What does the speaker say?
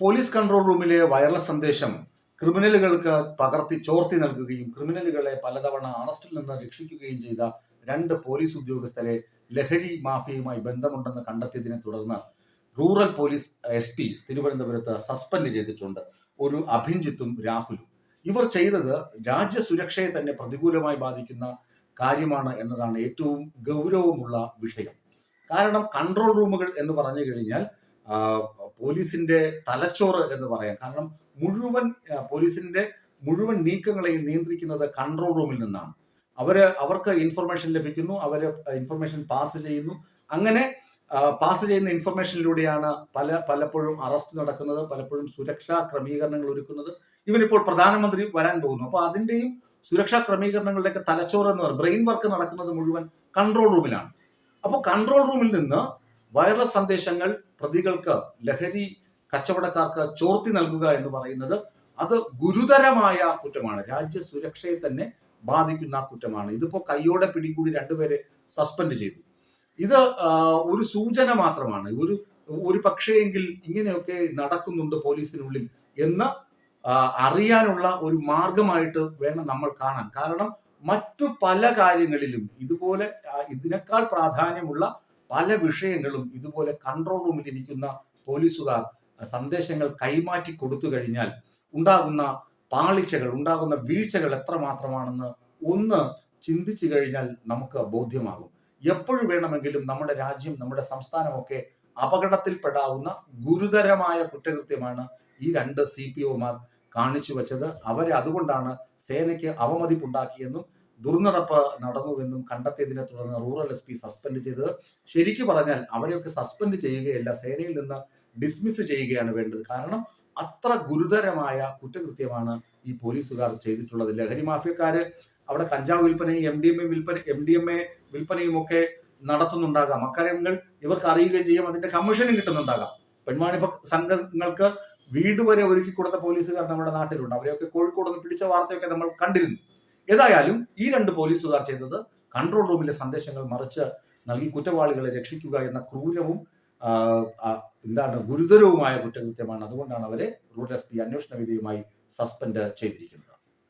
Police control റൂമിലെ wireless സന്ദേശം ക്രിമിനലുകൾക്ക് പകർത്തി ചോർത്തി നൽകുകയും ക്രിമിനലുകളെ പലതവണ അറസ്റ്റിൽ നിന്ന് രക്ഷിക്കുകയും ചെയ്ത രണ്ട് പോലീസ് ഉദ്യോഗസ്ഥരെ ലഹരി മാഫിയയുമായി ബന്ധമുണ്ടെന്ന് കണ്ടെത്തിയതിനെ തുടർന്ന് റൂറൽ പോലീസ് എസ് പി തിരുവനന്തപുരത്ത് സസ്പെൻഡ് ചെയ്തിട്ടുണ്ട്. ഒരു അഭിൻജിത്തും രാഹുലും. ഇവർ ചെയ്തത് രാജ്യസുരക്ഷയെ തന്നെ പ്രതികൂലമായി ബാധിക്കുന്ന കാര്യമാണ് എന്നതാണ് ഏറ്റവും ഗൗരവമുള്ള വിഷയം. കാരണം കൺട്രോൾ റൂമുകൾ എന്ന് പറഞ്ഞു കഴിഞ്ഞാൽ പോലീസിന്റെ തലച്ചോറ് എന്ന് പറയാം. കാരണം മുഴുവൻ പോലീസിന്റെ മുഴുവൻ നീക്കങ്ങളെയും നിയന്ത്രിക്കുന്നത് കൺട്രോൾ റൂമിൽ നിന്നാണ്. അവർ അവർക്ക് ഇൻഫർമേഷൻ ലഭിക്കുന്നു അവർ ഇൻഫർമേഷൻ പാസ് ചെയ്യുന്നു. അങ്ങനെ പാസ് ചെയ്യുന്ന ഇൻഫർമേഷനിലൂടെയാണ് പല പലപ്പോഴും അറസ്റ്റ് നടക്കുന്നത് പലപ്പോഴും സുരക്ഷാ ക്രമീകരണങ്ങൾ ഒരുക്കുന്നത്. ഇവനിപ്പോൾ പ്രധാനമന്ത്രി വരാൻ പോകുന്നു. അപ്പോൾ അതിന്റെയും സുരക്ഷാ ക്രമീകരണങ്ങളുടെയൊക്കെ തലച്ചോറ് എന്ന് പറയുന്നത് ബ്രെയിൻ വർക്ക് നടക്കുന്നത് മുഴുവൻ കൺട്രോൾ റൂമിലാണ്. അപ്പോൾ കൺട്രോൾ റൂമിൽ നിന്ന് വയർലെസ് സന്ദേശങ്ങൾ പ്രതികൾക്ക് ലഹരി കച്ചവടക്കാർക്ക് ചോർത്തി നൽകുക എന്ന് പറയുന്നത് അത് ഗുരുതരമായ കുറ്റമാണ്. രാജ്യ സുരക്ഷയെ തന്നെ ബാധിക്കുന്ന കുറ്റമാണ്. ഇതിപ്പോ കയ്യോടെ പിടികൂടി രണ്ടുപേരെ സസ്പെൻഡ് ചെയ്തു. ഇത് ഒരു സൂചന മാത്രമാണ്. ഒരു ഒരു പക്ഷേയെങ്കിൽ ഇങ്ങനെയൊക്കെ നടക്കുന്നുണ്ട് പോലീസിനുള്ളിൽ എന്ന് അറിയാനുള്ള ഒരു മാർഗമായിട്ട് വേണം നമ്മൾ കാണാൻ. കാരണം മറ്റു പല കാര്യങ്ങളിലും ഇതുപോലെ ഇതിനേക്കാൾ പ്രാധാന്യമുള്ള പല വിഷയങ്ങളും ഇതുപോലെ കൺട്രോൾ റൂമിൽ ഇരിക്കുന്ന പോലീസുകാർ സന്ദേശങ്ങൾ കൈമാറ്റി കൊടുത്തു കഴിഞ്ഞാൽ ഉണ്ടാകുന്ന പാളിച്ചകൾ ഉണ്ടാകുന്ന വീഴ്ചകൾ എത്രമാത്രമാണെന്ന് ഒന്ന് ചിന്തിച്ചു കഴിഞ്ഞാൽ നമുക്ക് ബോധ്യമാകും. എപ്പോഴും വേണമെങ്കിലും നമ്മുടെ രാജ്യം നമ്മുടെ സംസ്ഥാനമൊക്കെ അപകടത്തിൽപ്പെടാവുന്ന ഗുരുതരമായ കുറ്റകൃത്യമാണ് ഈ രണ്ട് സി പി ഒമാർ കാണിച്ചു വെച്ചത്. അവരെ അതുകൊണ്ടാണ് സേനയ്ക്ക് അവമതിപ്പുണ്ടാക്കിയെന്നും ദുർനടപ്പ് നടന്നുവെന്നും കണ്ടെത്തിയതിനെ തുടർന്ന് റൂറൽ എസ് പി സസ്പെൻഡ് ചെയ്തത്. ശരിക്കു പറഞ്ഞാൽ അവരെയൊക്കെ സസ്പെൻഡ് ചെയ്യുകയല്ല സേനയിൽ നിന്ന് ഡിസ്മിസ് ചെയ്യുകയാണ് വേണ്ടത്. കാരണം അത്ര ഗുരുതരമായ കുറ്റകൃത്യമാണ് ഈ പോലീസുകാർ ചെയ്തിട്ടുള്ളത്. ലഹരി മാഫിയക്കാര് അവിടെ കഞ്ചാവ് വിൽപ്പനയും എം ഡി എം എ വിൽപ്പന എം ഡി എം എ വിൽപ്പനയും ഒക്കെ നടത്തുന്നുണ്ടാകാം. അക്കാര്യങ്ങൾ ഇവർക്ക് അറിയുകയും ചെയ്യും. അതിന്റെ കമ്മീഷനും കിട്ടുന്നുണ്ടാകാം. പെൺവാണിഭ സംഘങ്ങൾക്ക് വീട് വരെ ഒരുക്കി കൊടുത്ത പോലീസുകാർ നമ്മുടെ നാട്ടിലുണ്ട്. അവരെയൊക്കെ കോഴിക്കോട് നിന്ന് പിടിച്ച വാർത്തയൊക്കെ നമ്മൾ കണ്ടിരുന്നു. ഏതായാലും ഈ രണ്ട് പോലീസുകാർ ചെയ്തത് കൺട്രോൾ റൂമിലെ സന്ദേശങ്ങൾ മറിച്ച് നൽകി കുറ്റവാളികളെ രക്ഷിക്കുക എന്ന ക്രൂരവും എന്താണ് ഗുരുതരവുമായ കുറ്റകൃത്യമാണ്. അതുകൊണ്ടാണ് അവരെ റൂട്ട് എസ് പി അന്വേഷണ വിധേയമായി സസ്പെൻഡ് ചെയ്തിരിക്കുന്നത്.